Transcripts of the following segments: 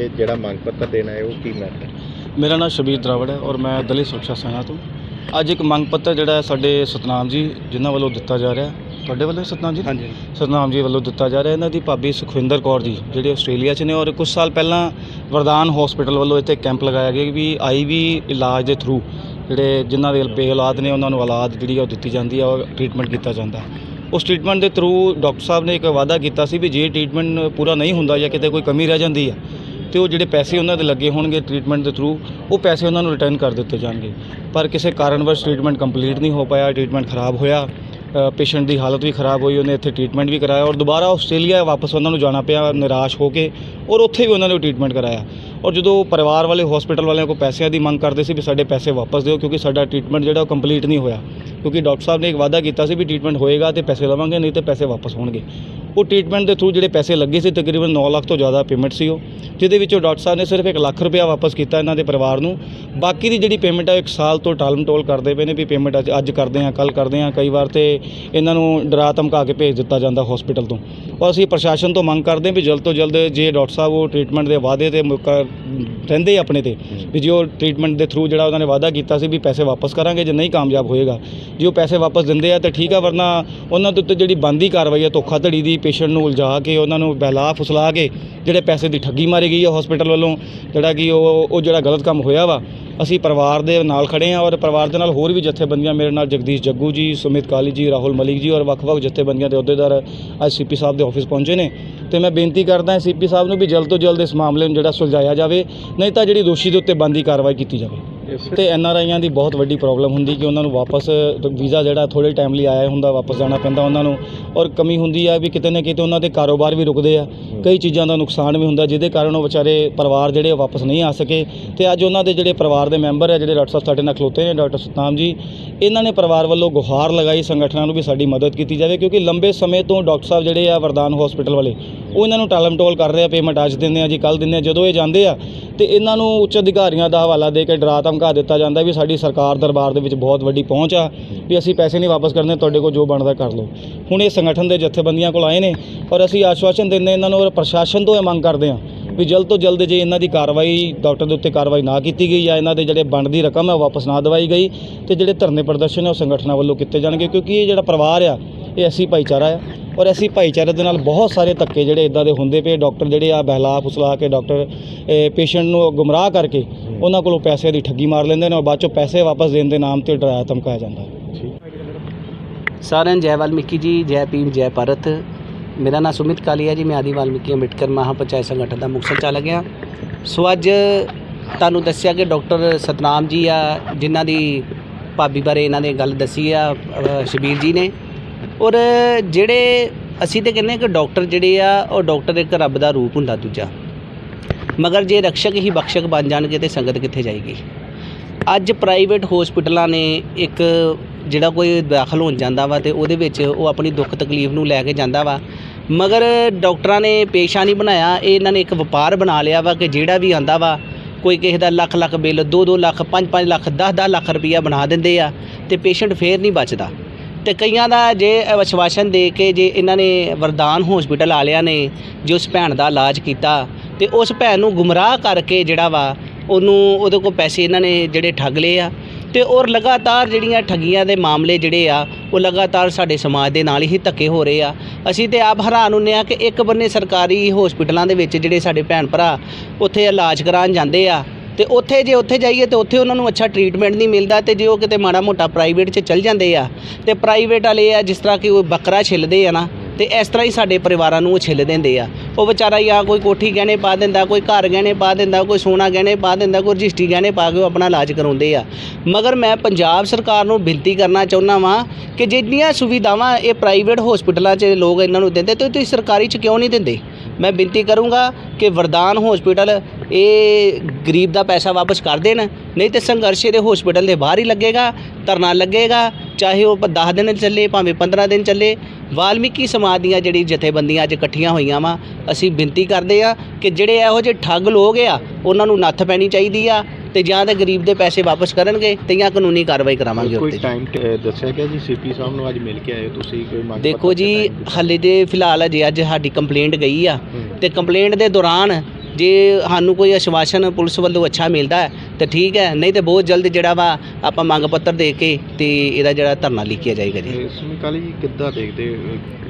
ਕਿ ਜਿਹੜਾ ਮੰਗ ਪੱਤਰ ਦੇਣਾ ਹੈ ਉਹ ਕੀ ਮੈਟਰ ਹੈ ਮੇਰਾ ਨਾਮ ਸ਼ਬੀਰ ਦਰਾਵੜ ਹੈ ਔਰ ਮੈਂ ਦਲਿਤ ਸੁਰੱਖਿਆ ਸੈਨਾ ਤੋਂ। ਅੱਜ ਇੱਕ ਮੰਗ ਪੱਤਰ ਜਿਹੜਾ ਹੈ ਸਾਡੇ ਸਤਨਾਮ ਜੀ ਜਿਨ੍ਹਾਂ ਵੱਲੋਂ ਦਿੱਤਾ ਜਾ ਰਿਹਾ ਤੁਹਾਡੇ ਵੱਲੋਂ ਸਤਨਾਮ ਜੀ? ਹਾਂਜੀ ਸਤਨਾਮ ਜੀ ਵੱਲੋਂ ਦਿੱਤਾ ਜਾ ਰਿਹਾ ਇਹਨਾਂ ਦੀ ਭਾਬੀ ਸੁਖਵਿੰਦਰ ਕੌਰ ਜੀ ਜਿਹੜੇ ਆਸਟ੍ਰੇਲੀਆ 'ਚ ਨੇ ਔਰ ਕੁਝ ਸਾਲ ਪਹਿਲਾਂ ਵਰਦਾਨ ਹਸਪੀਟਲ ਵੱਲੋਂ ਇੱਥੇ ਕੈਂਪ ਲਗਾਇਆ ਗਿਆ ਵੀ ਆਈਵੀ ਇਲਾਜ ਦੇ ਥਰੂ ਜਿਹੜੇ ਜਿਨ੍ਹਾਂ ਦੇ ਬੇ ਔਲਾਦ ਨੇ ਉਹਨਾਂ ਨੂੰ ਔਲਾਦ ਜਿਹੜੀ ਆ ਉਹ ਦਿੱਤੀ ਜਾਂਦੀ ਆ ਔਰ ਟ੍ਰੀਟਮੈਂਟ ਕੀਤਾ ਜਾਂਦਾ ਉਸ ਟ੍ਰੀਟਮੈਂਟ ਦੇ ਥਰੂ ਡਾਕਟਰ ਸਾਹਿਬ ਨੇ ਇੱਕ ਵਾਅਦਾ ਕੀਤਾ ਸੀ ਵੀ ਜੇ ਟ੍ਰੀਟਮੈਂਟ ਪੂਰਾ ਨਹੀਂ ਹੁੰਦਾ ਜਾਂ ਕਿਤੇ ਕੋਈ ਕਮੀ ਰਹਿ ਜਾਂਦੀ ਆ ਤੇ ਉਹ ਜਿਹੜੇ ਪੈਸੇ ਉਹਨਾਂ ਦੇ ਲੱਗੇ ਹੋਣਗੇ ਟ੍ਰੀਟਮੈਂਟ ਦੇ ਥਰੂ ਉਹ ਪੈਸੇ ਉਹਨਾਂ ਨੂੰ ਰਿਟਰਨ ਕਰ ਦਿੱਤੇ ਜਾਣਗੇ। ਪਰ ਕਿਸੇ ਕਾਰਨਵਸ਼ ਟ੍ਰੀਟਮੈਂਟ ਕੰਪਲੀਟ ਨਹੀਂ ਹੋ ਪਾਇਆ ਟ੍ਰੀਟਮੈਂਟ ਖਰਾਬ ਹੋਇਆ ਪੇਸ਼ੈਂਟ ਦੀ ਹਾਲਤ ਵੀ ਖਰਾਬ ਹੋਈ, ਉਹਨੇ ਇੱਥੇ ਟ੍ਰੀਟਮੈਂਟ ਵੀ ਕਰਾਇਆ ਔਰ ਦੁਬਾਰਾ ਆਸਟ੍ਰੇਲੀਆ ਵਾਪਸ ਉਹਨਾਂ ਨੂੰ ਜਾਣਾ ਪਿਆ, ਨਿਰਾਸ਼ ਹੋ ਕੇ ਔਰ ਉੱਥੇ ਵੀ ਉਹਨਾਂ ਨੇ ਟ੍ਰੀਟਮੈਂਟ ਕਰਾਇਆ। ਔਰ ਜਦੋਂ ਪਰਿਵਾਰ ਵਾਲੇ ਹਸਪੀਟਲ ਵਾਲਿਆਂ ਕੋਲ ਪੈਸਿਆਂ ਦੀ ਮੰਗ ਕਰਦੇ ਸੀ ਵੀ ਸਾਡੇ ਪੈਸੇ ਵਾਪਸ ਦਿਓ, ਕਿਉਂਕਿ ਸਾਡਾ ਟ੍ਰੀਟਮੈਂਟ ਜਿਹੜਾ ਉਹ ਕੰਪਲੀਟ ਨਹੀਂ ਹੋਇਆ, ਕਿਉਂਕਿ ਡਾਕਟਰ ਸਾਹਿਬ ਨੇ ਇੱਕ ਵਾਅਦਾ ਕੀਤਾ ਸੀ ਵੀ ਟ੍ਰੀਟਮੈਂਟ ਹੋਏਗਾ ਤੇ ਪੈਸੇ ਲਵਾਂਗੇ, ਨਹੀਂ ਤੇ ਪੈਸੇ ਵਾਪਸ ਹੋਣਗੇ। ਉਹ ਟ੍ਰੀਟਮੈਂਟ ਦੇ ਥਰੂ ਜਿਹੜੇ ਪੈਸੇ ਲੱਗੇ ਸੀ, ਤਕਰੀਬਨ 9 ਲੱਖ ਤੋਂ ਜ਼ਿਆਦਾ ਪੇਮੈਂਟ ਸੀ ਉਹ, ਜਿਹਦੇ ਵਿੱਚੋਂ ਡਾਕਟਰ ਸਾਹਿਬ ਨੇ ਸਿਰਫ 1 ਲੱਖ ਰੁਪਇਆ ਵਾਪਸ ਕੀਤਾ ਇਹਨਾਂ ਦੇ ਪਰਿਵਾਰ ਨੂੰ। ਬਾਕੀ ਦੀ ਜਿਹੜੀ ਪੇਮੈਂਟ ਆ ਇੱਕ ਸਾਲ ਤੋਂ ਟਾਲਮ ਟੋਲ ਕਰਦੇ ਪਏ ਨੇ ਵੀ ਪੇਮੈਂਟ ਅੱਜ ਅੱਜ ਕਰਦੇ ਹਾਂ ਕੱਲ ਕਰਦੇ ਹਾਂ। ਕਈ ਵਾਰ ਤੇ ਇਹਨਾਂ ਨੂੰ ਡਰਾ ਧਮਕਾ ਕੇ ਭੇਜ ਦਿੱਤਾ ਜਾਂਦਾ ਹਸਪੀਟਲ ਤੋਂ। ਔਰ ਅਸੀਂ ਪ੍ਰਸ਼ਾਸਨ ਤੋਂ ਮੰਗ ਕਰਦੇ ਹਾਂ ਵੀ ਜਲਦ ਤੋਂ ਜਲਦ ਜੇ ਡਾਕਟਰ ਸਾਹਿਬ ਉਹ ਟ੍ਰੀਟਮੈਂਟ ਦੇ ਵਾਅਦੇ ਤੇ ਰਹਿੰਦੇ ਆਪਣੇ ਤੇ। ਵੀ ਜੇ ਉਹ ਟ੍ਰੀਟਮੈਂਟ ਦੇ ਥਰੂ ਜਿਹੜਾ ਉਹਨਾਂ ਨੇ ਵਾਅਦਾ ਕੀਤਾ ਸੀ ਵੀ ਪੈਸੇ ਵਾਪਸ ਕਰਾਂਗੇ ਜੇ ਨਹੀਂ ਕਾਮਯਾਬ ਹੋਏਗਾ ਜੇ ਉਹ ਪੈਸੇ ਵਾਪਸ ਦਿੰਦੇ ਆ ਤੇ ਠੀਕ ਆ ਵਰਨਾ ਉਹਨਾਂ ਦੇ ਉੱਤੇ ਜਿਹੜੀ ਬੰਦੀ ਕਾਰਵਾਈ ਹੈ ਧੋਖਾਧੜੀ ਦੀ ਪੇਸ਼ੈਂਟ ਨੂੰ ਉਲਝਾ ਕੇ ਉਹਨਾਂ ਨੂੰ ਬਹਿਲਾ ਫੁਸਲਾ ਕੇ ਜਿਹੜੇ ਪੈਸੇ ਦੀ ਠੱਗੀ ਮਾਰੀ ਗਈ ਹੈ ਹਸਪੀਟਲ ਵੱਲੋਂ ਜਿਹੜਾ ਕਿ ਉਹ ਉਹ ਜਿਹੜਾ ਗਲਤ ਕੰਮ ਹੋਇਆ ਵਾ ਅਸੀਂ ਪਰਿਵਾਰ ਦੇ ਨਾਲ ਖੜੇ ਹਾਂ ਔਰ ਪਰਿਵਾਰ ਦੇ ਨਾਲ ਹੋਰ ਵੀ ਜਥੇਬੰਦੀਆਂ ਮੇਰੇ ਨਾਲ ਜਗਦੀਸ਼ ਜੱਗੂ ਜੀ, ਸੁਮਿਤ ਕਾਲੀ ਜੀ, ਰਾਹੁਲ ਮਲਿਕ ਜੀ ਔਰ ਵੱਖ-ਵੱਖ ਜਥੇਬੰਦੀਆਂ ਦੇ ਅਹੁਦੇਦਾਰ ਅੱਜ ਸੀਪੀ ਸਾਹਿਬ ਦੇ ਆਫਿਸ ਪਹੁੰਚੇ ਨੇ। ਤੇ ਮੈਂ ਬੇਨਤੀ ਕਰਦਾ ਹਾਂ ਸੀਪੀ ਸਾਹਿਬ ਨੂੰ ਵੀ ਜਲਦ ਤੋਂ ਜਲਦ ਇਸ ਮਾਮਲੇ ਨੂੰ ਜਿਹੜਾ ਸੁਲਝਾਇਆ ਜਾਵੇ, ਨਹੀਂ ਤਾਂ ਜਿਹੜੀ ਦੋਸ਼ੀ ਦੇ ਉੱਤੇ ਬੰਦੀ ਕਾਰਵਾਈ ਕੀਤੀ ਜਾਵੇ। ਤੇ ਐਨ ਆਰ ਆਈਆਂ ਦੀ ਬਹੁਤ ਵੱਡੀ ਪ੍ਰੋਬਲਮ ਹੁੰਦੀ ਕਿ ਉਹਨਾਂ ਨੂੰ ਵਾਪਸ, ਵੀਜ਼ਾ ਜਿਹੜਾ ਥੋੜੇ ਟਾਈਮ ਲਈ ਆਇਆ ਹੁੰਦਾ, ਵਾਪਸ ਜਾਣਾ ਪੈਂਦਾ ਉਹਨਾਂ ਨੂੰ। ਔਰ ਕਮੀ ਹੁੰਦੀ ਆ ਵੀ ਕਿਤੇ ਨਾ ਕਿਤੇ ਉਹਨਾਂ ਦੇ ਕਾਰੋਬਾਰ ਵੀ ਰੁਕਦੇ ਆ। ਕਈ ਚੀਜ਼ਾਂ ਦਾ ਨੁਕਸਾਨ ਵੀ ਹੁੰਦਾ, ਜਿਹਦੇ ਕਾਰਨ ਉਹ ਵਿਚਾਰੇ ਪਰਿਵਾਰ ਜਿਹੜੇ ਵਾਪਸ ਨਹੀਂ ਆ ਸਕੇ। ਤੇ ਅੱਜ ਉਹਨਾਂ ਦੇ ਜਿਹੜੇ ਪਰਿਵਾਰ ਦੇ ਮੈਂਬਰ ਆ, ਜਿਹੜੇ ਡਾਕਟਰ ਸਾਹਿਬ ਸਾਡੇ ਨਾਲ ਖਲੋਤੇ ਨੇ, ਡਾਕਟਰ ਸਤਨਾਮ ਜੀ, ਇਹਨਾਂ ਨੇ ਪਰਿਵਾਰ ਵੱਲੋਂ ਗੁਹਾਰ ਲਗਾਈ, ਸੰਗਠਨਾਂ ਨੂੰ ਵੀ ਸਾਡੀ ਮਦਦ ਕੀਤੀ ਜਾਵੇ, ਕਿਉਂਕਿ ਲੰਬੇ ਸਮੇਂ ਤੋਂ ਡਾਕਟਰ ਸਾਹਿਬ ਜਿਹੜੇ ਆ ਵਰਦਾਨ ਹਸਪੀਟਲ ਵਾਲੇ, ਉਹ ਇਹਨਾਂ ਨੂੰ ਟਾਲਮ ਟੋਲ ਕਰ ਰਹੇ ਆ ਪੇਮੈਂਟ ਅੱਜ ਦਿੰਦੇ ਆ ਜੀ ਕੱਲ ਦਿੰਦੇ ਆ, ਜਦੋਂ ਇਹ ਜਾਂਦੇ ਆ, ਤੇ ਇਹਨਾਂ ਨੂੰ ਉੱਚ ਅਧਿਕਾਰੀਆਂ ਦਾ ਹਵਾਲਾ ਦੇ ਕੇ ਡਰਾ ਧਮਕਾ ਧਮਕਾ ਦਿੱਤਾ ਜਾਂਦਾ ਵੀ ਸਾਡੀ ਸਰਕਾਰ ਦਰਬਾਰ ਦੇ ਵਿੱਚ ਬਹੁਤ ਵੱਡੀ ਪਹੁੰਚ ਆ, ਵੀ ਅਸੀਂ ਪੈਸੇ ਨਹੀਂ ਵਾਪਸ ਕਰਨੇ, ਤੁਹਾਡੇ ਕੋਲ ਜੋ ਬਣਦਾ ਕਰ ਲਓ। ਹੁਣ ਇਹ ਸੰਗਠਨ ਦੇ ਜਥੇਬੰਦੀਆਂ ਕੋਲ ਆਏ ਨੇ ਔਰ ਅਸੀਂ ਆਸ਼ਵਾਸਨ ਦਿੰਦੇ ਇਹਨਾਂ ਨੂੰ ਔਰ ਪ੍ਰਸ਼ਾਸਨ ਤੋਂ ਇਹ ਮੰਗ ਕਰਦੇ ਹਾਂ ਵੀ ਜਲਦ ਤੋਂ ਜਲਦ ਜੇ ਇਹਨਾਂ ਦੀ ਕਾਰਵਾਈ ਡਾਕਟਰ ਦੇ ਉੱਤੇ ਕਾਰਵਾਈ ਨਾ ਕੀਤੀ ਗਈ ਜਾਂ ਇਹਨਾਂ ਦੇ ਜਿਹੜੇ ਬਣਦੀ ਰਕਮ ਹੈ ਉਹ ਵਾਪਸ ਨਾ ਦਵਾਈ ਗਈ ਤੇ ਜਿਹੜੇ ਧਰਨੇ ਪ੍ਰਦਰਸ਼ਨ ਹੈ ਉਹ ਸੰਗਠਨਾਂ ਵੱਲੋਂ ਕੀਤੇ ਜਾਣਗੇ ਕਿਉਂਕਿ ਇਹ ਜਿਹੜਾ ਪਰਿਵਾਰ ਆ ਇਹ ਐਸੀ ਭਾਈਚਾਰਾ ਆ। ਔਰ ਐਸੀ ਭਾਈਚਾਰੇ ਦੇ ਨਾਲ ਬਹੁਤ ਸਾਰੇ ਧੱਕੇ ਜਿਹੜੇ ਇਦਾਂ ਦੇ ਹੁੰਦੇ ਪਏ ਡਾਕਟਰ ਜਿਹੜੇ ਆ, ਬਹਿਲਾ, ਫੁਸਲਾ ਕੇ ਡਾਕਟਰ ਪੇਸ਼ੈਂਟ ਨੂੰ ਗੁੰਮਰਾਹ ਕਰਕੇ ਉਹਨਾਂ ਕੋਲੋਂ ਪੈਸੇ ਦੀ ਠੱਗੀ ਮਾਰ ਲੈਂਦੇ ਨੇ ਔਰ ਬਾਅਦ ਚੋਂ ਪੈਸੇ ਵਾਪਸ ਦੇਣ ਦੇ ਨਾਮ ਤੇ ਡਰਾਇਆ ਧਮਕਾਇਆ ਜਾਂਦਾ ਹੈ। ਸਾਰਿਆਂ ਨੂੰ ਜੈ ਵਾਲਮੀਕੀ ਜੀ, ਜੈ ਭੀਮ, ਜੈ ਭਾਰਤ। ਮੇਰਾ ਨਾਮ ਸੁਮਿਤ ਕਾਲੀਆ ਜੀ, ਮੈਂ ਆਦੀ ਵਾਲਮੀਕੀ ਅੰਬੇਡਕਰ ਮਹਾਪੰਚਾਇਤ ਸੰਗਠਨ ਦਾ ਮੁੱਖ ਚਾਲਕ ਹਾਂ। ਸੋ ਅੱਜ ਤੁਹਾਨੂੰ ਦੱਸਿਆ ਕਿ ਡਾਕਟਰ ਸਤਨਾਮ ਜੀ ਆ, ਜਿਨ੍ਹਾਂ ਦੀ ਭਾਬੀ ਬਾਰੇ ਇਹਨਾਂ ਨੇ ਗੱਲ ਦੱਸੀ ਆ ਸ਼ਬੀਰ ਜੀ ਨੇ। ਔਰ ਜਿਹੜੇ ਅਸੀਂ ਤੇ ਕਹਿੰਦੇ ਹਾਂ ਕਿ ਡਾਕਟਰ ਜਿਹੜੇ ਆ, ਉਹ ਡਾਕਟਰ ਇੱਕ ਰੱਬ ਦਾ ਰੂਪ ਹੁੰਦਾ ਦੂਜਾ। ਮਗਰ ਜੇ ਰਕਸ਼ਕ ਹੀ ਬਖਸ਼ਕ ਬਣ ਜਾਣਗੇ ਤੇ ਸੰਗਤ ਕਿੱਥੇ ਜਾਏਗੀ? ਅੱਜ ਪ੍ਰਾਈਵੇਟ ਹਸਪੀਟਲਾਂ ਨੇ ਇੱਕ ਜਿਹੜਾ ਕੋਈ ਦਾਖਲ ਹੋਣ ਜਾਂਦਾ ਵਾ ਤੇ ਉਹਦੇ ਵਿੱਚ ਉਹ ਆਪਣੀ ਦੁੱਖ ਤਕਲੀਫ ਨੂੰ ਲੈ ਕੇ ਜਾਂਦਾ ਵਾ। ਮਗਰ ਡਾਕਟਰਾਂ ਨੇ ਪੇਸ਼ਾ ਨਹੀਂ ਬਣਾਇਆ, ਇਹ ਇਹਨਾਂ ਨੇ ਇੱਕ ਵਪਾਰ ਬਣਾ ਲਿਆ ਵਾ ਕਿ ਜਿਹੜਾ ਵੀ ਆਂਦਾ ਵਾ, ਕੋਈ ਕਿਸੇ ਦਾ ਲੱਖ ਲੱਖ ਬਿੱਲ 2-2 ਲੱਖ 5-5 ਲੱਖ 10-10 ਲੱਖ ਰੁਪਈਆ ਬਣਾ ਦਿੰਦੇ ਆ ਤੇ ਪੇਸ਼ੈਂਟ ਫੇਰ ਨਹੀਂ ਬਚਦਾ। ਤੇ ਕਈਆਂ ਦਾ ਜੇ ਵਿਸ਼ਵਾਸਨ ਦੇ ਕੇ ਜੇ ਇਹਨਾਂ ਨੇ ਵਰਦਾਨ ਹਸਪੀਟਲ ਵਾਲਿਆਂ ਨੇ ਜੇ ਉਸ ਭੈਣ ਦਾ ਇਲਾਜ ਕੀਤਾ ਤੇ ਉਸ ਭੈਣ ਨੂੰ ਗੁੰਮਰਾਹ ਕਰਕੇ ਜਿਹੜਾ ਵਾ ਉਹਨੂੰ ਉਹਦੇ ਕੋਲ ਪੈਸੇ ਇਹਨਾਂ ਨੇ ਜਿਹੜੇ ਠੱਗ ਲਏ ਆ ਤੇ ਔਰ ਲਗਾਤਾਰ ਜਿਹੜੀਆਂ ਠੱਗੀਆਂ ਦੇ ਮਾਮਲੇ ਜਿਹੜੇ ਆ, ਉਹ ਲਗਾਤਾਰ ਸਾਡੇ ਸਮਾਜ ਦੇ ਨਾਲ ਹੀ ਧੱਕੇ ਹੋ ਰਹੇ ਆ। ਅਸੀਂ ਤੇ ਆਪ ਹੈਰਾਨ ਹੁੰਨੇ ਆ ਕਿ ਇੱਕ ਬੰਨੇ ਸਰਕਾਰੀ ਹਸਪੀਟਲਾਂ ਦੇ ਵਿੱਚ ਜਿਹੜੇ ਸਾਡੇ ਭੈਣ ਭਰਾ ਉੱਥੇ ਇਲਾਜ ਕਰਾਉਣ ਜਾਂਦੇ ਆ ਤੇ ਉੱਥੇ ਜੇ ਉੱਥੇ ਜਾਈਏ ਤੇ ਉੱਥੇ ਉਹਨਾਂ ਨੂੰ ਅੱਛਾ ਟ੍ਰੀਟਮੈਂਟ ਨਹੀਂ ਮਿਲਦਾ ਤੇ ਜੇ ਉਹ ਕਿਤੇ ਮਾੜਾ ਮੋਟਾ ਪ੍ਰਾਈਵੇਟ 'ਚ ਚੱਲ ਜਾਂਦੇ ਆ, ਤੇ ਪ੍ਰਾਈਵੇਟ ਵਾਲੇ ਆ ਜਿਸ ਤਰ੍ਹਾਂ ਕਿ ਉਹ ਬੱਕਰਾ ਛਿੱਲਦੇ ਆ ਨਾ, ਤੇ ਇਸ ਤਰ੍ਹਾਂ ਹੀ ਸਾਡੇ ਪਰਿਵਾਰਾਂ ਨੂੰ ਉਹ ਛਿੱਲ ਦਿੰਦੇ ਆ। ਉਹ ਵਿਚਾਰਾ ਜਾਂ ਕੋਈ ਕੋਠੀ ਗਹਿਣੇ ਪਾ ਦਿੰਦਾ, ਕੋਈ ਘਰ ਗਹਿਣੇ ਪਾ ਦਿੰਦਾ, ਕੋਈ ਸੋਨਾ ਗਹਿਣੇ ਪਾ ਦਿੰਦਾ, ਕੋਈ ਰਜਿਸਟਰੀ ਗਹਿਣੇ ਪਾ ਕੇ ਉਹ ਆਪਣਾ ਇਲਾਜ ਕਰਾਉਂਦੇ ਆ। ਮਗਰ ਮੈਂ ਪੰਜਾਬ ਸਰਕਾਰ ਨੂੰ ਬੇਨਤੀ ਕਰਨਾ ਚਾਹੁੰਦਾ ਵਾਂ ਕਿ ਜਿੰਨੀਆਂ ਸੁਵਿਧਾਵਾਂ ਇਹ ਪ੍ਰਾਈਵੇਟ ਹਸਪੀਟਲਾਂ 'ਚ ਲੋਕ ਇਹਨਾਂ ਨੂੰ ਦਿੰਦੇ, ਤੇ ਤੁਸੀਂ ਸਰਕਾਰੀ 'ਚ ਕਿਉਂ ਨਹੀਂ ਦਿੰਦੇ? ਮੈਂ ਬੇਨਤੀ ਕਰੂੰਗਾ ਕਿ ਵਰਦਾਨ ਹਸਪੀਟਲ ਇਹ ਗਰੀਬ ਦਾ ਪੈਸਾ ਵਾਪਸ ਕਰ ਦੇਣ ਨਹੀਂ ਤੇ ਸੰਘਰਸ਼ ਦੇ ਹਸਪੀਟਲ ਦੇ ਬਾਹਰ ਹੀ ਲੱਗੇਗਾ ਧਰਨਾ ਲੱਗੇਗਾ ਚਾਹੇ ਉਹ 10 ਦਿਨ ਚੱਲੇ ਭਾਵੇਂ 15 ਦਿਨ ਚੱਲੇ ਵਾਲਮੀਕੀ ਸਮਾਜ ਦੀਆਂ ਜਿਹੜੀ ਜਥੇਬੰਦੀਆਂ ਅੱਜ ਇਕੱਠੀਆਂ ਹੋਈਆਂ ਵਾ ਅਸੀਂ ਬੇਨਤੀ ਕਰਦੇ ਆ ਕਿ ਜਿਹੜੇ ਇਹੋ ਜਿਹੇ ਠੱਗ ਲੋਕ ਆ ਉਹਨਾਂ ਨੂੰ ਨੱਥ ਪੈਣੀ ਚਾਹੀਦੀ ਆ ਤੇ ਜਾਂ ਤੇ ਗਰੀਬ ਦੇ ਪੈਸੇ ਵਾਪਸ ਕਰਨਗੇ ਤੇ ਜਾਂ ਕਾਨੂੰਨੀ ਕਾਰਵਾਈ ਕਰਾਵਾਂਗੇ ਕੋਈ ਟਾਈਮ ਦੱਸਿਆ ਗਿਆ ਜੀ ਸੀਪੀ ਸਾਹਿਬ ਨੂੰ ਅੱਜ ਮਿਲ ਕੇ ਆਏ ਤੁਸੀਂ ਕੋਈ ਮੰਗ ਦੇਖੋ ਜੀ? ਹਾਲੇ ਦੇ ਫਿਲਹਾਲ ਅਜੇ ਅੱਜ ਸਾਡੀ ਕੰਪਲੇਂਟ ਗਈ ਆ। ਤੇ ਕੰਪਲੇਂਟ ਦੇ ਦੌਰਾਨ ਜੇ ਸਾਨੂੰ ਕੋਈ ਆਸ਼ਵਾਸਨ ਪੁਲਿਸ ਵੱਲੋਂ ਅੱਛਾ ਮਿਲਦਾ ਹੈ ਤਾਂ ਠੀਕ ਹੈ ਨਹੀਂ ਤੇ ਬਹੁਤ ਜਲਦ ਜਿਹੜਾ ਵਾ ਆਪਾਂ ਮੰਗ ਪੱਤਰ ਦੇ ਕੇ ਤੇ ਇਹਦਾ ਜਿਹੜਾ ਧਰਨਾ ਲਿਖਿਆ ਜਾਏਗਾ ਜੀ। ਸਮਿਕਾਲੀ ਜੀ ਕਿੱਦਾਂ ਦੇਖਦੇ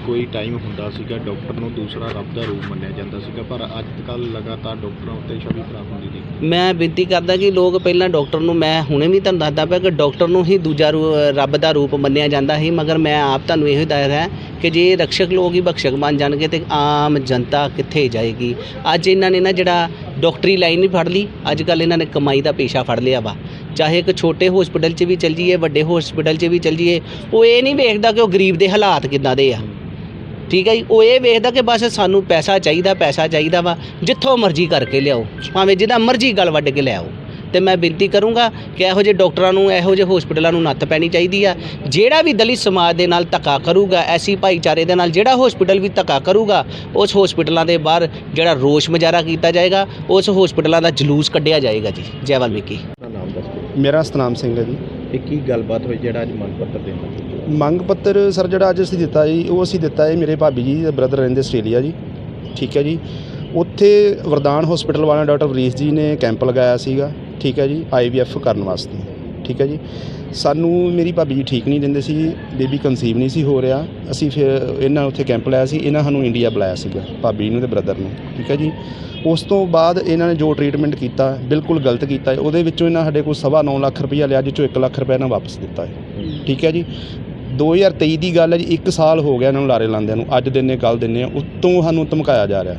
ਕੋਈ ਟਾਈਮ ਹੁੰਦਾ ਸੀਗਾ ਡਾਕਟਰ ਨੂੰ ਦੂਸਰਾ ਰੱਬ ਦਾ ਰੂਪ ਮੰਨਿਆ ਜਾਂਦਾ ਸੀਗਾ ਪਰ ਅੱਜ ਕੱਲ ਲਗਾਤਾਰ ਡਾਕਟਰਾਂ ਉੱਤੇ ਛਵੀ ਖਰਾਬ ਹੁੰਦੀ ਦੀ ਮੈਂ ਬੇਨਤੀ ਕਰਦਾ ਕਿ ਲੋਕ ਪਹਿਲਾਂ ਡਾਕਟਰ ਨੂੰ ਮੈਂ ਹੁਣੇ ਵੀ ਤੁਹਾਨੂੰ ਦੱਸਦਾ ਪਿਆ ਕਿ ਡਾਕਟਰ ਨੂੰ ਹੀ ਦੂਜਾ ਰੱਬ ਦਾ ਰੂਪ ਮੰਨਿਆ ਜਾਂਦਾ ਸੀ ਮਗਰ ਮੈਂ ਆਪ ਤੁਹਾਨੂੰ ਇਹੋ ਦੱਸ ਰਿਹਾ ਕਿ ਜੇ ਰਕਸ਼ਕ ਲੋਕ ਹੀ ਬਖਸ਼ਕ ਬਣ ਜਾਣਗੇ ਤੇ ਆਮ ਜਨਤਾ ਕਿੱਥੇ ਜਾਏਗੀ? ਅੱਜ ਇਹਨਾਂ ਨੇ ਨਾ ਜਿਹੜਾ ਡਾਕਟਰੀ ਲਾਈਨ ਨਹੀਂ ਫੜ ਲਈ, ਅੱਜ ਕੱਲ ਇਹਨਾਂ ਨੇ ਕਮਾਈ ਦਾ ਪੇਸ਼ਾ ਫੜ ਲਿਆ ਵਾ। ਚਾਹੇ ਇੱਕ ਛੋਟੇ ਹਸਪੀਟਲ 'ਚ ਵੀ ਚਲ ਜਾਈਏ, ਵੱਡੇ ਹਸਪੀਟਲ 'ਚ ਵੀ ਚੱਲ ਜਾਈਏ, ਉਹ ਇਹ ਨਹੀਂ ਵੇਖਦਾ ਕਿ ਉਹ ਗਰੀਬ ਦੇ ਹਾਲਾਤ ਕਿੱਦਾਂ ਦੇ ਆ। ਠੀਕ ਹੈ ਜੀ? ਉਹ ਇਹ ਵੇਖਦਾ ਕਿ ਬਸ ਸਾਨੂੰ ਪੈਸਾ ਚਾਹੀਦਾ ਪੈਸਾ ਚਾਹੀਦਾ ਵਾ, ਜਿੱਥੋਂ ਮਰਜ਼ੀ ਕਰਕੇ ਲਿਆਓ, ਭਾਵੇਂ ਜਿਹਦਾ ਮਰਜ਼ੀ ਗੱਲ ਵੱਢ ਕੇ ਲਿਆਓ ਤੇ ਮੈਂ ਬੇਨਤੀ ਕਰੂੰਗਾ ਕਿ ਇਹੋ ਜਿਹੇ ਡਾਕਟਰਾਂ ਨੂੰ ਇਹੋ ਜਿਹੇ ਹਸਪੀਟਲਾਂ ਨੂੰ ਨੱਥ ਪੈਣੀ ਚਾਹੀਦੀ ਆ। ਜਿਹੜਾ ਵੀ ਦਲਿਤ ਸਮਾਜ ਦੇ ਨਾਲ ਧੱਕਾ ਕਰੂਗਾ ਐਸੀ ਭਾਈਚਾਰੇ ਦੇ ਨਾਲ ਜਿਹੜਾ ਹਸਪੀਟਲ ਵੀ ਧੱਕਾ ਕਰੂਗਾ ਉਸ ਹਸਪੀਟਲਾਂ ਦੇ ਬਾਹਰ ਜਿਹੜਾ ਰੋਸ਼ ਮੁਜ਼ਾਹਰਾ ਕੀਤਾ ਜਾਏਗਾ ਉਸ ਹਸਪੀਟਲਾਂ ਦਾ ਜਲੂਸ ਕੱਢਿਆ ਜਾਏਗਾ ਜੀ। ਜੈ ਵਾਲਮੀਕੀ। ਮੇਰਾ ਸਤਨਾਮ ਸਿੰਘ ਹੈ ਜੀ। ਇਹ ਕੀ ਗੱਲਬਾਤ ਹੋਈ ਜਿਹੜਾ ਅੱਜ ਮੰਗ ਪੱਤਰ ਦੇਣਾ ਮੰਗ ਪੱਤਰ ਸਰ ਜਿਹੜਾ ਅੱਜ ਅਸੀਂ ਦਿੱਤਾ ਜੀ ਉਹ ਅਸੀਂ ਦਿੱਤਾ ਹੈ ਮੇਰੇ ਭਾਬੀ ਜੀ ਦੇ ਬ੍ਰਦਰ ਰਹਿੰਦੇ ਆਸਟ੍ਰੇਲੀਆ ਜੀ। ਠੀਕ ਹੈ ਜੀ। ਉੱਥੇ ਵਰਦਾਨ ਹਸਪੀਟਲ ਵਾਲਿਆਂ ਡਾਕਟਰ ਵਰੀਸ਼ ਜੀ ਨੇ ਕੈਂਪ ਲਗਾਇਆ ਸੀਗਾ। ਠੀਕ ਹੈ ਜੀ ਆਈਵੀਐਫ ਕਰਨ ਵਾਸਤੇ। ਠੀਕ ਹੈ ਜੀ। ਸਾਨੂੰ ਮੇਰੀ ਭਾਬੀ ਜੀ ਠੀਕ ਨਹੀਂ ਰਹਿੰਦੇ ਸੀ ਬੇਬੀ ਕਨਸੀਵ ਨਹੀਂ ਸੀ ਹੋ ਰਿਹਾ। ਅਸੀਂ ਫਿਰ ਇਹਨਾਂ ਉੱਥੇ ਕੈਂਪ ਲਾਇਆ ਸੀ ਇਹਨਾਂ ਸਾਨੂੰ ਇੰਡੀਆ ਬੁਲਾਇਆ ਸੀਗਾ ਭਾਬੀ ਨੂੰ ਤੇ ਬ੍ਰਦਰ ਨੂੰ। ਠੀਕ ਹੈ ਜੀ। ਉਸ ਤੋਂ ਬਾਅਦ ਇਹਨਾਂ ਨੇ ਜੋ ਟ੍ਰੀਟਮੈਂਟ ਕੀਤਾ ਬਿਲਕੁਲ ਗਲਤ ਕੀਤਾ। ਉਹਦੇ ਵਿੱਚੋਂ ਇਹਨਾਂ ਸਾਡੇ ਕੋਲ ਸਵਾ ਨੌ ਲੱਖ ਰੁਪਈਆ ਲਿਆ ਜਿਸ ਚੋਂ 1 ਲੱਖ ਰੁਪਏ ਇਹਨਾਂ ਵਾਪਸ ਦਿੱਤਾ ਹੈ। ਠੀਕ ਹੈ ਜੀ। 2023 ਦੀ ਗੱਲ ਹੈ ਜੀ 1 ਸਾਲ ਹੋ ਗਿਆ ਇਹਨਾਂ ਨੂੰ ਲਾਰੇ ਲਾਉਂਦਿਆਂ ਨੂੰ ਅੱਜ ਦਿਨੇ ਕੱਲ ਦਿਨੇ ਉੱਤੋਂ ਸਾਨੂੰ ਧਮਕਾਇਆ ਜਾ ਰਿਹਾ।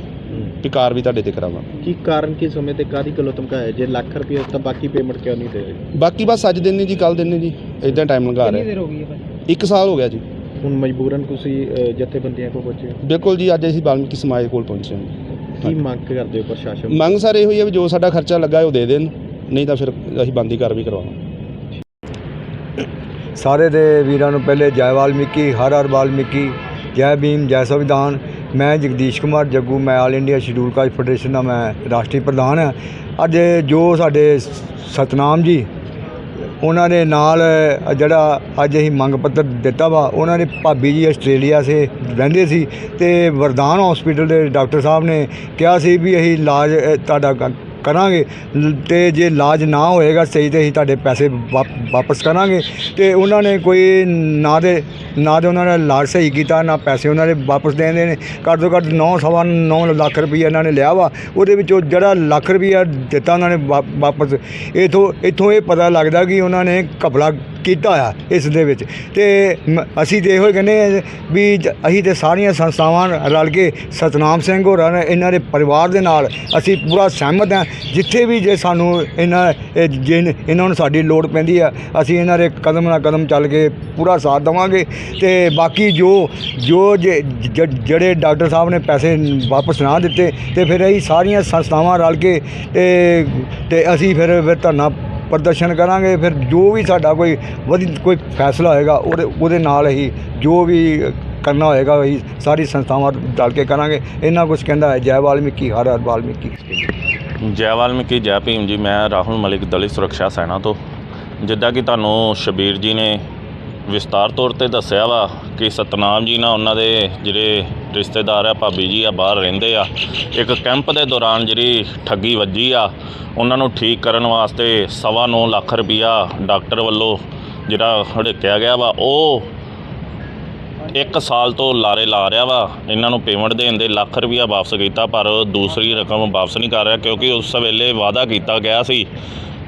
ਵੀ ਕਾਰ ਵੀ ਤੁਹਾਡੇ ਤੇ ਕਰਾਵਾਂ ਕੀ ਕਾਰਨ ਕੀ ਸਮੇਂ ਤੇ ਕਾਦੀ ਗੱਲੋਂ ਧਮਕਾਇਆ? ਜੇ ਲੱਖ ਰੁਪਏ ਤਾਂ ਬਾਕੀ ਪੇਮੈਂਟ ਕਿਉਂ ਨਹੀਂ ਦੇ ਰਹੇ? ਬਾਕੀ ਬਸ ਅੱਜ ਦਿਨ ਜੀ ਕੱਲ ਦਿਨ ਜੀ ਇਦਾਂ ਟਾਈਮ ਲੰਘਾ ਰਹੇ। ਹੋ ਗਈ ਹੈ 1 ਸਾਲ ਹੋ ਗਿਆ ਜੀ। ਹੁਣ ਮਜਬੂਰਨ ਤੁਸੀਂ ਅਹ, ਜਥੇਬੰਦੀਆਂ ਕੋਲ ਪਹੁੰਚੇ ਹੋ। ਬਿਲਕੁਲ ਜੀ ਅੱਜ ਅਸੀਂ ਵਾਲਮੀਕੀ ਸਮਾਜ ਕੋਲ ਪਹੁੰਚੇ ਹਾਂ। ਕੀ ਮੰਗ ਕਰਦੇ ਹੋ ਪ੍ਰਸ਼ਾਸਨ ਮੰਗ ਸਰ ਇਹੋ ਹੀ ਹੈ ਵੀ ਜੋ ਸਾਡਾ ਖਰਚਾ ਲੱਗਾ ਹੈ ਉਹ ਦੇ ਦੇਣ ਨਹੀਂ ਤਾਂ ਫਿਰ ਅਸੀਂ ਬੰਦੀ ਕਾਰਵਾਈ ਕਰਵਾਵਾਂਗੇ। ਸਾਰੇ ਦੇ ਵੀਰਾਂ ਨੂੰ ਪਹਿਲੇ ਜੈ ਵਾਲਮੀਕੀ ਹਰ ਹਰ ਵਾਲਮੀਕੀ ਜੈ ਭੀਮ ਜੈ ਸੰਵਿਧਾਨ ਮੈਂ ਜਗਦੀਸ਼ ਕੁਮਾਰ ਜੱਗੂ, ਮੈਂ all India scheduled caste federation ਦਾ ਮੈਂ ਰਾਸ਼ਟਰੀ ਪ੍ਰਧਾਨ ਹਾਂ। ਅੱਜ ਜੋ ਸਾਡੇ ਸਤਨਾਮ ਜੀ, ਉਹਨਾਂ ਦੇ ਨਾਲ ਜਿਹੜਾ ਅੱਜ ਅਸੀਂ ਮੰਗ ਪੱਤਰ ਦਿੱਤਾ ਵਾ, ਉਹਨਾਂ ਦੇ ਭਾਬੀ ਜੀ ਆਸਟ੍ਰੇਲੀਆ ਸੇ ਰਹਿੰਦੇ ਸੀ ਤੇ ਵਰਦਾਨ ਹਸਪੀਟਲ ਦੇ ਡਾਕਟਰ ਸਾਹਿਬ ਨੇ ਕਿਹਾ ਸੀ ਵੀ ਅਸੀਂ ਇਲਾਜ ਤੁਹਾਡਾ ਕਰਾਂਗੇ। ਲ- ਤੇ ਜੇ ਇਲਾਜ ਨਾ ਹੋਏਗਾ ਸਹੀ ਤੇ ਅਸੀਂ ਤੁਹਾਡੇ ਪੈਸੇ ਵਾਪ- ਵਾਪਸ ਕਰਾਂਗੇ। ਤੇ ਉਹਨਾਂ ਨੇ ਕੋਈ ਨਾ ਦੇ ਨਾ ਦੇ ਉਹਨਾਂ ਨੇ ਇਲਾਜ ਸਹੀ ਕੀਤਾ, ਨਾ ਪੈਸੇ ਉਹਨਾਂ ਨੇ ਵਾਪਸ ਦੇਣੇ ਨੇ ਘੱਟ ਤੋਂ ਘੱਟ 9 ਸਵਾ 9 ਲੱਖ ਰੁਪਈਆ ਇਹਨਾਂ ਨੇ ਲਿਆ ਵਾ। ਉਹਦੇ ਵਿੱਚੋਂ ਜਿਹੜਾ ਲੱਖ ਰੁਪਈਆ ਦਿੱਤਾ ਉਹਨਾਂ ਨੇ ਵਾ- ਵਾਪਸ। ਇਥੋਂ ਇਥੋਂ ਇਹ ਪਤਾ ਲੱਗਦਾ ਕਿ ਉਹਨਾਂ ਨੇ ਘਪਲਾ ਕੀਤਾ ਆ ਇਸ ਦੇ ਵਿੱਚ। ਤੇ ਮ- ਅਸੀਂ ਤੇ ਇਹੋ ਹੀ ਕਹਿੰਦੇ ਹਾਂ ਵੀ ਜ- ਅਸੀਂ ਤੇ ਸਾਰੀਆਂ ਸੰਸਥਾਵਾਂ ਰਲ ਕੇ ਸਤਨਾਮ ਸਿੰਘ ਹੋਰਾਂ ਨੇ ਇਹਨਾਂ ਦੇ ਪਰਿਵਾਰ ਦੇ ਨਾਲ ਅਸੀਂ ਪੂਰਾ ਸਹਿਮਤ ਹਾਂ। ਜਿੱਥੇ ਵੀ ਜੇ ਸਾਨੂੰ ਇਹਨਾਂ, ਇਹ ਜੇ ਇਹਨਾਂ ਨੂੰ ਸਾਡੀ ਲੋੜ ਪੈਂਦੀ ਆ, ਅਸੀਂ ਇਹਨਾਂ ਦੇ ਕਦਮ ਨਾਲ ਕਦਮ ਚੱਲ ਕੇ ਪੂਰਾ ਸਾਥ ਦੇਵਾਂਗੇ। ਤੇ ਬਾਕੀ ਜੋ ਜੋ ਜੇ- ਜ- ਜਿਹੜੇ ਡਾਕਟਰ ਸਾਹਿਬ ਨੇ ਪੈਸੇ ਵਾਪਸ ਨਾ ਦਿੱਤੇ, ਤੇ ਫਿਰ ਅਸੀਂ ਸਾਰੀਆਂ ਸੰਸਥਾਵਾਂ ਰਲ ਕੇ ਤੇ ਤੇ ਅਸੀਂ ਫਿਰ ਫਿਰ ਧਰਨਾ ਪ੍ਰਦਰਸ਼ਨ ਕਰਾਂਗੇ, ਫਿਰ ਜੋ ਵੀ ਸਾਡਾ ਕੋਈ ਵਧੀ, ਕੋਈ ਫੈਸਲਾ ਹੋਏਗਾ, ਉਹਦੇ ਉਹਦੇ ਨਾਲ ਹੀ ਜੋ ਵੀ ਕਰਨਾ ਹੋਏਗਾ ਅਸੀਂ ਸਾਰੀ ਸੰਸਥਾਵਾਂ ਡਲ ਕੇ ਕਰਾਂਗੇ। ਇੰਨਾ ਕੁਝ ਕਹਿੰਦਾ ਹੈ ਜੈ ਵਾਲਮੀਕੀ, ਹਰ ਹਰ ਵਾਲਮੀਕੀ। ਜੈ ਵਾਲਮੀਕੀ, ਜੈ ਭੀਮ ਜੀ, ਮੈਂ ਰਾਹੁਲ ਮਲਿਕ, ਦਲਿਤ ਸੁਰੱਖਿਆ ਸੈਨਾ ਤੋਂ। ਜਿੱਦਾਂ ਕਿ ਤੁਹਾਨੂੰ ਸ਼ਬੀਰ ਜੀ ਨੇ ਵਿਸਤਾਰ ਤੌਰ ਤੇ ਦੱਸਿਆ ਵਾ ਕਿ ਸਤਨਾਮ ਜੀ ਨਾਲ ਉਹਨਾਂ ਦੇ ਜਿਹੜੇ ਰਿਸ਼ਤੇਦਾਰ ਆ, ਭਾਬੀ ਜੀ ਆ, ਬਾਹਰ ਰਹਿੰਦੇ ਆ। ਇੱਕ ਕੈਂਪ ਦੇ ਦੌਰਾਨ ਜਿਹੜੀ ਠੱਗੀ ਵੱਜੀ ਆ, ਉਹਨਾਂ ਨੂੰ ਠੀਕ ਕਰਨ ਵਾਸਤੇ ਸਵਾ ਨੌ ਲੱਖ ਰੁਪਈਆ ਡਾਕਟਰ ਵੱਲੋਂ ਜਿਹੜਾ ਹੜਕਿਆ ਗਿਆ ਵਾ, ਉਹ ਇੱਕ ਸਾਲ ਤੋਂ ਲਾਰੇ ਲਾ ਰਿਹਾ ਵਾ। ਇਹਨਾਂ ਨੂੰ ਪੇਮੈਂਟ ਦੇਣ ਦੇ ਲੱਖ ਰੁਪਈਆ ਵਾਪਸ ਕੀਤਾ, ਪਰ ਦੂਸਰੀ ਰਕਮ ਵਾਪਸ ਨਹੀਂ ਕਰ ਰਿਹਾ, ਕਿਉਂਕਿ ਉਸ ਵੇਲੇ ਵਾਅਦਾ ਕੀਤਾ ਗਿਆ ਸੀ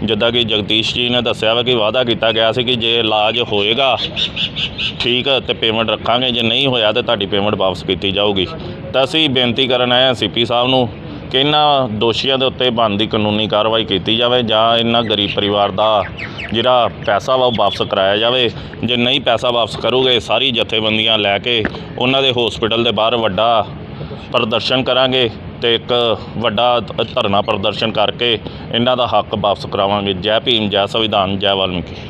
ਜਿੱਦਾਂ ਕਿ ਜਗਦੀਸ਼ ਜੀ ਨੇ ਦੱਸਿਆ ਵਾ ਕਿ ਵਾਅਦਾ ਕੀਤਾ ਗਿਆ ਸੀ ਕਿ ਜੇ ਇਲਾਜ ਹੋਏਗਾ, ਠੀਕ ਹੈ ਤੇ ਪੇਮੈਂਟ ਰੱਖਾਂਗੇ, ਜੇ ਨਹੀਂ ਹੋਇਆ ਤੇ ਤੁਹਾਡੀ ਪੇਮੈਂਟ ਵਾਪਸ ਕੀਤੀ ਜਾਊਗੀ। ਤਾਂ ਅਸੀਂ ਬੇਨਤੀ ਕਰਨ ਆਏ ਹਾਂ ਸੀਪੀ ਸਾਹਿਬ ਨੂੰ ਕਿ ਇਹਨਾਂ ਦੋਸ਼ੀਆਂ ਦੇ ਉੱਤੇ ਬਣਦੀ ਕਾਨੂੰਨੀ ਕਾਰਵਾਈ ਕੀਤੀ ਜਾਵੇ ਜਾਂ ਇਹਨਾਂ ਗਰੀਬ ਪਰਿਵਾਰ ਦਾ ਜਿਹੜਾ ਪੈਸਾ ਵਾ ਉਹ ਵਾਪਸ ਕਰਾਇਆ ਜਾਵੇ। ਜੇ ਨਹੀਂ ਪੈਸਾ ਵਾਪਸ ਕਰੋਗੇ, ਸਾਰੀ ਜਥੇਬੰਦੀਆਂ ਲੈ ਕੇ ਉਹਨਾਂ ਦੇ ਹਸਪੀਟਲ ਦੇ ਬਾਹਰ ਵੱਡਾ ਪ੍ਰਦਰਸ਼ਨ ਕਰਾਂਗੇ। ਤੇ ਇੱਕ ਵੱਡਾ ਧਰਨਾ ਪ੍ਰਦਰਸ਼ਨ ਕਰਕੇ ਇਹਨਾਂ ਦਾ ਹੱਕ ਵਾਪਸ ਕਰਾਵਾਂਗੇ। ਜੈ ਭੀਮ, ਜੈ ਸੰਵਿਧਾਨ, ਜੈ ਵਾਲਮੀਕੀ।